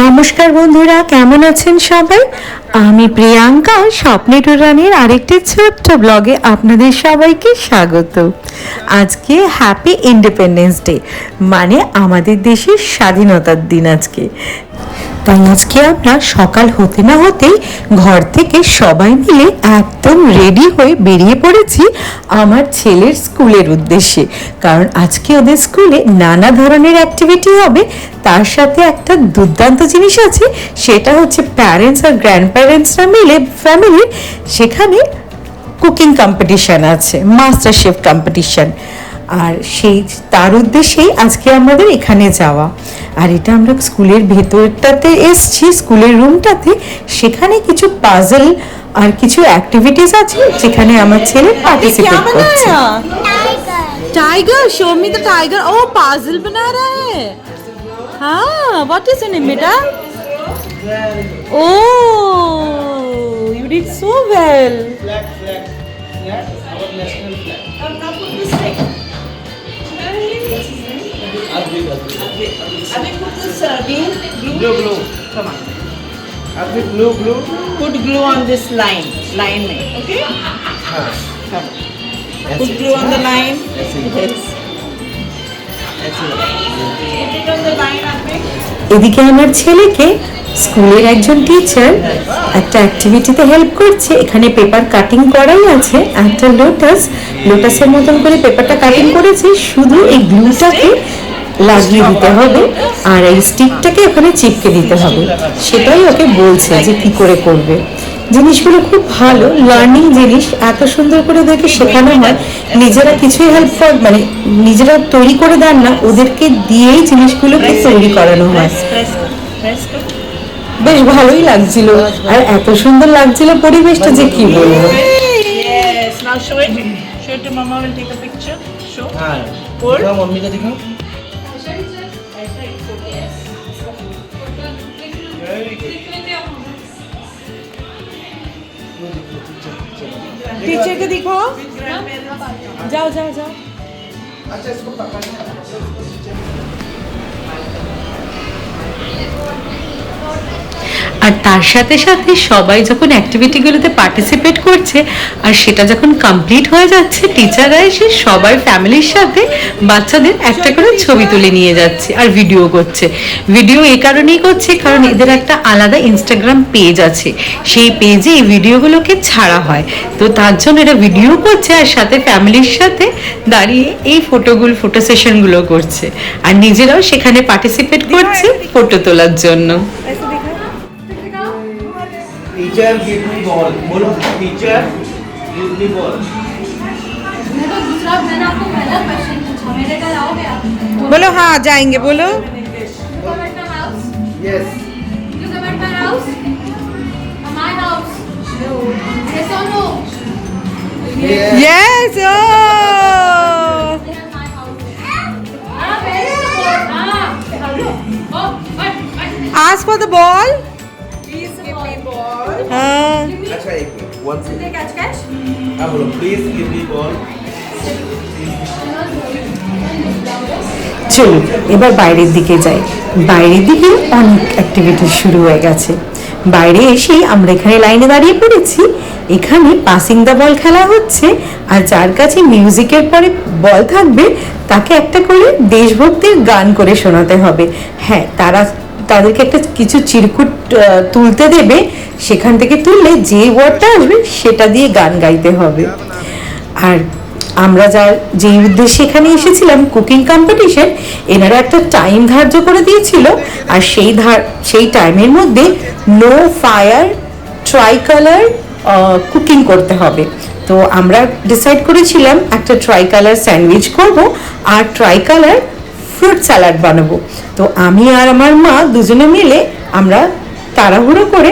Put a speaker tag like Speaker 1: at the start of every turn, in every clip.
Speaker 1: নমস্কার বন্ধুরা, কেমন আছেন সবাই? আমি প্রিয়াঙ্কা, স্বপ্নে টুরানির আরেকটি ছোট্ট ব্লগে আপনাদের সবাইকে স্বাগত। আজকে হ্যাপি ইন্ডিপেন্ডেন্স ডে মানে আমাদের দেশের স্বাধীনতার দিন আজকে। তাই আজকে আমরা সকাল হতে না হতেই ঘর থেকে সবাই মিলে একদম রেডি হয়ে বেরিয়ে পড়েছি আমার ছেলের স্কুলের উদ্দেশ্যে। কারণ আজকে ওদের স্কুলে নানা ধরনের অ্যাক্টিভিটি হবে। তার সাথে একটা দুর্দান্ত জিনিস আছে, সেটা হচ্ছে প্যারেন্টস আর গ্র্যান্ড প্যারেন্টসরা মিলে ফ্যামিলির সেখানে কুকিং কম্পিটিশন আছে মাস্টার শেফ কম্পিটিশন আর সেই, তার উদ্দেশ্যেই আজকে আমাদের এখানে যাওয়া। আর এটা আমরা স্কুলের ভেতরটাতে এসছি স্কুলের রুমটাতে সেখানে কিছু পাজল আর কিছু অ্যাক্টিভিটিস আছে যেখানে আমার ছেলে
Speaker 2: क्या
Speaker 1: পার্টিসিপেট করছে
Speaker 2: बनाया tiger show me the tiger O puzzle बना रहा है हाँ व्हाट इज नेम बेटा oh you did so well
Speaker 3: flag, flag, Advik,
Speaker 2: put this uh, glue.
Speaker 3: Glue, glue.
Speaker 2: Come on.
Speaker 3: Advik, glue, glue.
Speaker 2: Put glue on this line. Line, me. okay? Come on. Put glue on the line. Yes. it. Yes.
Speaker 1: এদিকে আমার ছেলেকে স্কুলের একজন teacher একটা অ্যাক্টিভিটিতে help করছে এখানে paper cutting করাই আছে একটা লোটাস লোটাসের মতন করে পেপারটা কাটিং করেছে শুধু এই গ্লুটাকে লাগিয়ে দিতে হবে আর এই স্টিকটাকে ওখানে চিপকে দিতে হবে সেটাই ওকে বলছে যে কি করে করবে জিনিসগুলো খুব ভালো লার্নিং জিনিস এত সুন্দর করে ওদেরকে শেখানো হয় নিজেরা কিছুই হেল্প কর মানে নিজেরা তৈরি করে দেন না ওদেরকে দিয়েই জিনিসগুলোকে তৈরি করানো হয়
Speaker 2: Press, press, press. kar.
Speaker 1: বেশ ভালোই লাগছিল আর এত সুন্দর লাগছিল পরিবেশটা যে কি বলবো
Speaker 2: Yes. Now show it. Show it to Mama. Will take a picture. Show.
Speaker 3: हाँ.
Speaker 2: और?
Speaker 3: दिखाओ मम्मी का दिखाओ.
Speaker 2: Teacher को दिखाओ। जाओ जाओ जाओ।
Speaker 3: अच्छा इसको पकड़ना
Speaker 1: আর তার সাথে সাথে সবাই যখন অ্যাক্টিভিটিগুলোতে পার্টিসিপেট করছে আর সেটা যখন কমপ্লিট হয়ে যাচ্ছে টিচাররা এসে সবার ফ্যামিলির সাথে বাচ্চাদের একটা করে ছবি তুলে নিয়ে যাচ্ছে আর ভিডিও করছে। ভিডিও এই কারণেই করছে কারণ এদের একটা আলাদা ইনস্টাগ্রাম পেজ আছে। সেই পেজে এই ভিডিওগুলোকে ছাড়া হয়। তো তার জন্য এরা ভিডিও করছে আর সাথে ফ্যামিলির সাথে দাঁড়িয়ে এই ফটোগুলো ফটো সেশনগুলো করছে। আর নিজেরাও সেখানে পার্টিসিপেট করছে ফটো তোলার জন্য।
Speaker 3: टीचर गिव मी बॉल बोलो टीचर गिव मी बॉल
Speaker 4: मैं तो दूसरा मैंने आपको पहला क्वेश्चन पूछा। मेरे घर आओगे आप?
Speaker 2: बोलो हाँ जाएँगे बोलो।
Speaker 4: Yes you for the ball
Speaker 2: Ask
Speaker 3: for the ball. What's it?
Speaker 4: Catch, catch.
Speaker 3: I will please give me one.
Speaker 1: চলুন এবার বাইরের দিকে যাই বাইরের দিকে অনেক অ্যাক্টিভিটি শুরু হয়ে গেছে বাইরে এসেই আমরা এখানে লাইনে দাঁড়িয়ে পড়েছি এখানে পাসিং দ্য বল খেলা হচ্ছে আর যার কাছে মিউজিকের পরে বল থাকবে তাকে একটা করে দেশভক্তির গান করে শোনাতে হবে হ্যাঁ তারা তাদেরকে একটা কিছু চিরকুট তুলতে দেবে সেখান থেকে তুললে যে ওয়ার্ডটা আসবে সেটা দিয়ে গান গাইতে হবে। আর আমরা যার যেই উদ্দেশ্যে এখানে এসেছিলাম কুকিং কম্পিটিশন এনারা একটা টাইম ধার্য করে দিয়েছিল। আর সেই ধার, সেই টাইমের মধ্যে no fire tricolour cooking করতে হবে। তো আমরা ডিসাইড করেছিলাম একটা ট্রাই কালার স্যান্ডউইচ করব আর ট্রাই কালার ফ্রুট স্যালাড বানাবো। তো আমি আর আমার মা দুজনে মিলে আমরা তাড়াহুড়ো করে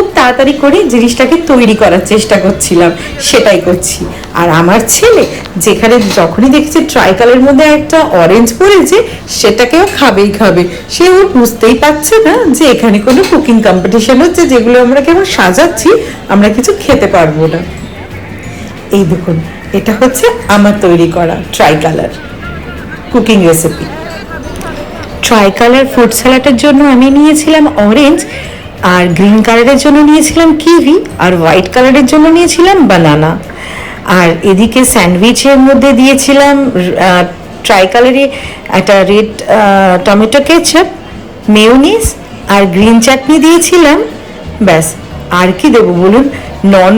Speaker 1: খুব তাড়াতাড়ি করে জিনিসটাকে তৈরি করার চেষ্টা করছিলাম, সেটাই করছি। আর আমার ছেলে, যেখানে যখনই দেখছে ট্রাইকালের মধ্যে একটা অরেঞ্জ পড়েছে সেটাকেও খাবেই খাবে। সে ও বুঝতেই পারছে না যে এখানে কোনো কুকিং কম্পিটিশন হচ্ছে, যেগুলো আমরা কেমন সাজাচ্ছি, আমরা কিছু খেতে পারব না। এই দেখুন, এটা হচ্ছে আমার তৈরি করা tricolour cooking recipe tricolour fruit স্যালাডের জন্য আমি নিয়েছিলাম অরেঞ্জ আর গ্রিন কালারের জন্য নিয়েছিলাম কিভি আর হোয়াইট কালারের জন্য নিয়েছিলাম বানানা আর এদিকে স্যান্ডউইচের মধ্যে দিয়েছিলাম ট্রাই কালারে একটা রেড টমেটো কেচাপ মেয়োনিজ আর গ্রিন চাটনি দিয়েছিলাম। ব্যাস, আর কি দেবো বলুন? নন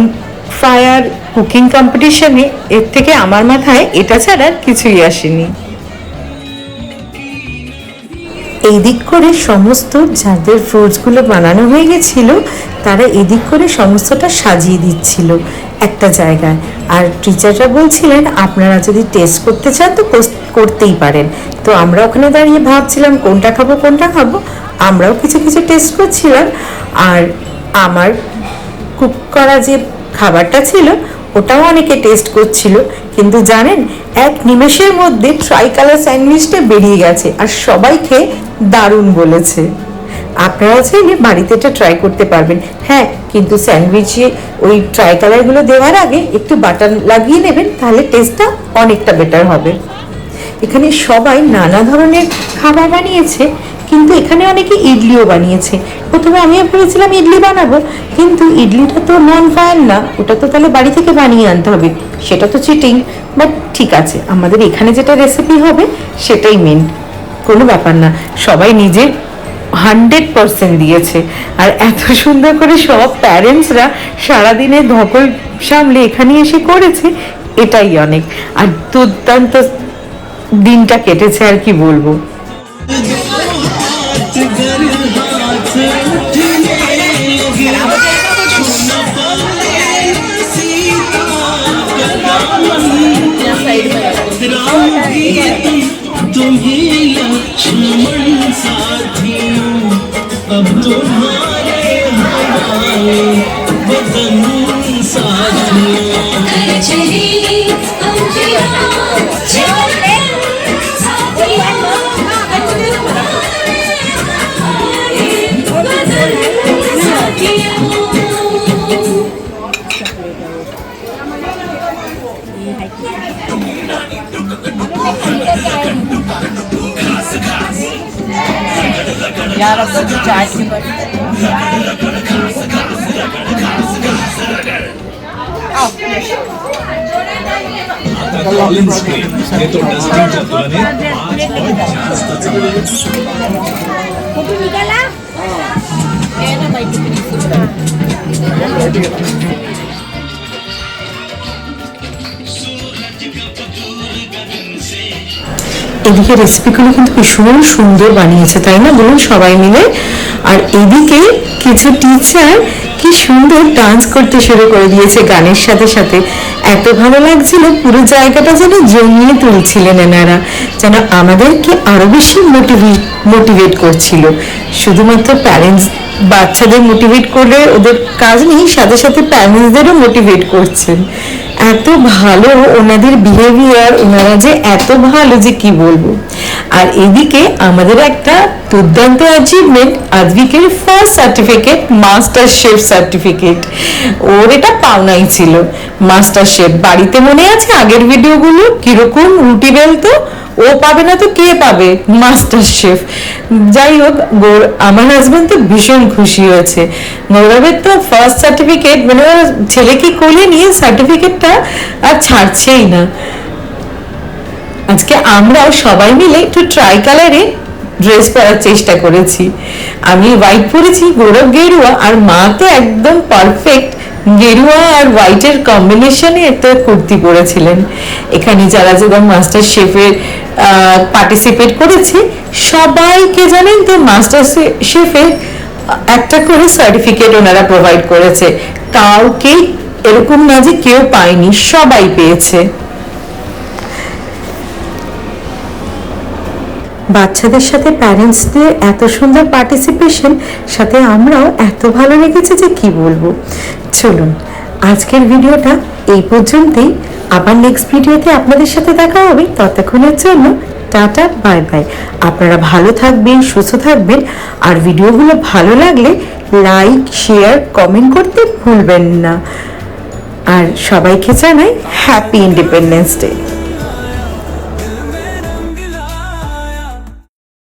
Speaker 1: ফায়ার কুকিং কম্পিটিশনে এর থেকে আমার মাথায় এটা ছাড়া কিছুই আসেনি। এই দিক করে সমস্ত যাদের ফ্রুটসগুলো বানানো হয়ে গেছিল, তারা এদিক করে সমস্তটা সাজিয়ে দিচ্ছিল একটা জায়গায়। আর টিচাররা বলছিলেন, আপনারা যদি টেস্ট করতে চান তো করতেই পারেন। তো আমরা ওখানে দাঁড়িয়ে ভাবছিলাম, কোনটা খাব কোনটা খাব? আমরাও কিছু কিছু টেস্ট করছিলাম। আর আমার কুক করা যে খাবারটা ছিল ওটাও অনেকে টেস্ট করছিল। কিন্তু জানেন, এক নিমেষের মধ্যে ট্রাই কালার স্যান্ডউইচটা বেরিয়ে গেছে আর সবাই খেয়ে দারুণ বলেছে। আপনারাও চাইলে বাড়িতে এটা ট্রাই করতে পারবেন। হ্যাঁ কিন্তু স্যান্ডউইচে ওই ট্রাই কালারগুলো দেওয়ার আগে একটু বাটার লাগিয়ে নেবেন, তাহলে টেস্টটা অনেকটা বেটার হবে। এখানে সবাই নানা ধরনের খাবার বানিয়েছে। কিন্তু এখানে অনেকে ইডলিও বানিয়েছে। প্রথমে আমিও ভেবেছিলাম ইডলি বানাবো, কিন্তু ইডলিটা তো নন ফায়ার না, ওটা তো তাহলে বাড়ি থেকে বানিয়ে আনতে হবে। সেটা তো চিটিং বাট ঠিক আছে, আমাদের এখানে যেটা রেসিপি হবে, সেটাই মেন কোনো ব্যাপার না, সবাই নিজের হান্ড্রেড পার্সেন্ট দিয়েছে। আর এত সুন্দর করে সব প্যারেন্টসরা সারাদিনের ধকল সামলে এখানে এসে করেছে, এটাই অনেক। আর দুর্দান্ত দিনটা কেটেছে, আর কি বলব।
Speaker 5: तुम्हें लक्ष्मण साथियों अब तुम्हारे हमारे वतन साथियों।
Speaker 2: यार अब तो चाट की
Speaker 1: এদিকে রেসিপিগুলো কিন্তু ভীষণ সুন্দর বানিয়েছে, তাই না? বলুন সবাই মিলে। আর এদিকে কিছু টিচার কি সুন্দর ডান্স করতে শুরু করে দিয়েছে গানের সাথে সাথে। এত ভালো লাগছিল, পুরো জায়গাটা যেন জমিয়ে তুলছিলেন এনারা, যেন আমাদেরকে আরও বেশি মোটিভেট মোটিভেট করছিল। শুধুমাত্র প্যারেন্টস বাচ্চাদের মোটিভেট করলে ওদের কাজ নেই, সাথে সাথে প্যারেন্টসদেরও মোটিভেট করছেন। এত ভালো ওনাদের বিহেভিয়ার ওনারা যে এত ভালো যে কি বলব? আর এদিকে আমাদের একটা দুর্দান্ত achievement আজবিকের first certificate master chef certificate ওর এটা পাওনাই ছিল। মাস্টার শেফ বাড়িতে মনে আছে আগের ভিডিওগুলো কীরকম? রুটি বেলতো? ও পাবে না তো কে পাবে? মাস্টার শেফ যাই হোক, গৌর, আমার হাজব্যান্ড তো ভীষণ খুশি হয়েছে। গৌরবের তো ফার্স্ট সার্টিফিকেট মানে ছেলেকে কোলে নিয়ে সার্টিফিকেটটা আর ছাড়ছেই না। আজকে আমরাও সবাই মিলে একটু ট্রাই কালারে ড্রেস পরার চেষ্টা করেছি। আমি হোয়াইট পরেছি, গৌরব গেরুয়া আর মা তো একদম পারফেক্ট গেরুয়া আর হোয়াইটের কম্বিনেশনে একটা কুর্তি পরেছিলেন। এখানে যারা যারা মাস্টার শেফের পার্টিসিপেট করেছে, সবাইকে জানেন তো মাস্টার শেফের একটা করে সার্টিফিকেট ওনারা প্রোভাইড করেছে। কাউকে এরকম না যে কেউ পায়নি, সবাই পেয়েছে। বাচ্চাদের সাথে প্যারেন্টসদের এত সুন্দর পার্টিসিপেশন সাথে আমরাও এত ভালো লেগেছে যে কি বলব? চলুন, আজকের ভিডিওটা এই পর্যন্তই। আবার নেক্সট ভিডিওতে আপনাদের সাথে দেখা হবে। ততক্ষণের জন্য টাটা বাই বাই আপনারা ভালো থাকবেন, সুস্থ থাকবেন। আর ভিডিওগুলো ভালো লাগলে লাইক শেয়ার কমেন্ট করতে ভুলবেন না। আর সবাইকে জানাই হ্যাপি ইন্ডিপেন্ডেন্স ডে